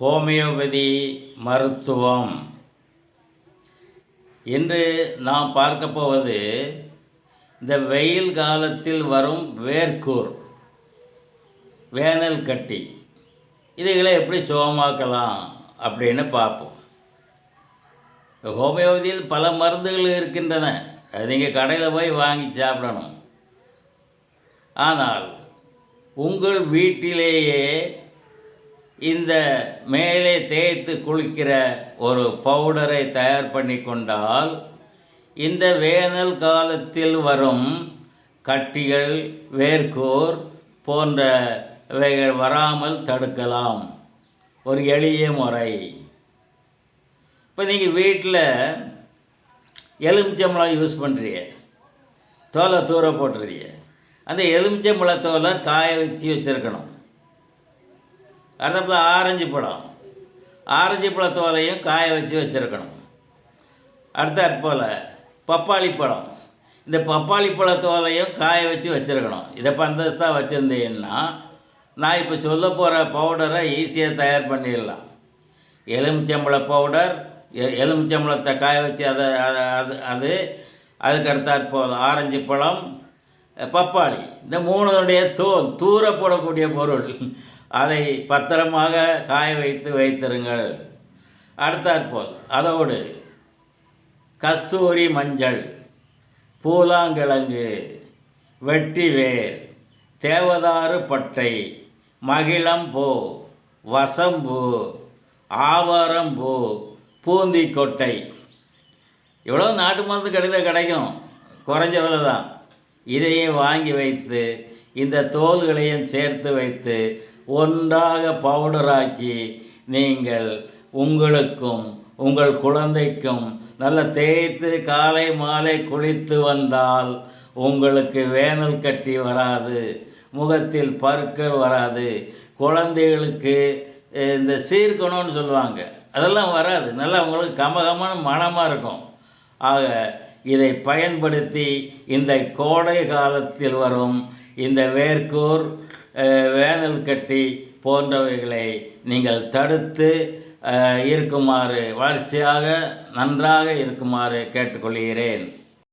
Homeopathy மருத்துவம். இன்று நாம் பார்க்க போவது இந்த வெயில் காலத்தில் வரும் வேர்க்கூர் வேனல் கட்டி. இதுகளை எப்படி சுகமாக்கலாம் அப்படின்னு பார்ப்போம். ஹோமியோபதியில் பல மருந்துகள் இருக்கின்றன. அது நீங்கள் கடையில் போய் வாங்கி சாப்பிடணும். ஆனால் உங்கள் வீட்டிலேயே இந்த மேலே தேய்த்து குளிக்கிற ஒரு பவுடரை தயார் பண்ணி கொண்டால் இந்த வேனல் காலத்தில் வரும் கட்டிகள் வேர்க்கூர் போன்றவைகள் வராமல் தடுக்கலாம். ஒரு எளிய முறை. இப்போ நீங்கள் வீட்டில் எலுமிச்சம்பழம் யூஸ் பண்ணுறீங்க தோலை தூர போட்டுறீங்க. அந்த எலுமிச்சம்பழ தோலை காய வச்சு வச்சுருக்கணும். அடுத்தப்பல ஆரஞ்சு பழம். ஆரஞ்சு பழத்தோலையும் காய வச்சு வச்சுருக்கணும். அடுத்த போல் பப்பாளி பழம். இந்த பப்பாளி பழத்தோலையும் காய வச்சு வச்சுருக்கணும். இதை பந்தஸ்தாக வச்சுருந்தீங்கன்னா நான் இப்போ சொல்ல போகிற பவுடரை ஈஸியாக தயார் பண்ணிடலாம். எலுமிச்சம்பழ பவுடர் எ எலுமிச்சம்பழத்தை காய வச்சு அதை அதை அது அது அதுக்கு அடுத்தாற் போல் ஆரஞ்சு பழம் பப்பாளி. இந்த மூணுடைய தோல் தூர போடக்கூடிய பொருள். அதை பத்திரமாக காய வைத்து வைத்திருங்கள். அடுத்தாற்போல் அதோடு கஸ்தூரி மஞ்சள் பூலாங்கிழங்கு வெட்டிவேர் தேவதாறு பட்டை மகிழம்பூ வசம்பூ ஆவாரம்பூ பூந்திக்கொட்டை. இவ்வளோ நாட்டு மருந்து கடையில் கிடைக்கும்? குறைஞ்ச விலை தான். இதையும் வாங்கி வைத்து இந்த தோல்களையும் சேர்த்து வைத்து ஒன்றாக பவுடராக்கி நீங்கள் உங்களுக்கும் உங்கள் குழந்தைக்கும் நல்ல தேய்த்து காலை மாலை குளித்து வந்தால் உங்களுக்கு வேனல் கட்டி வராது முகத்தில் பருக்கள் வராது. குழந்தைகளுக்கு இந்த சீர்கணும்னு சொல்லுவாங்க. அதெல்லாம் வராது. நல்லா உங்களுக்கு கமகமான மனமாக இருக்கும். ஆக இதை பயன்படுத்தி இந்த கோடை காலத்தில் வரும் இந்த வேர்க்கூர் வேனல் கட்டி போன்றவைகளை நீங்கள் தடுத்து இருக்குமாறு வளர்ச்சியாக நன்றாக இருக்குமாறு கேட்டுக்கொள்கிறேன்.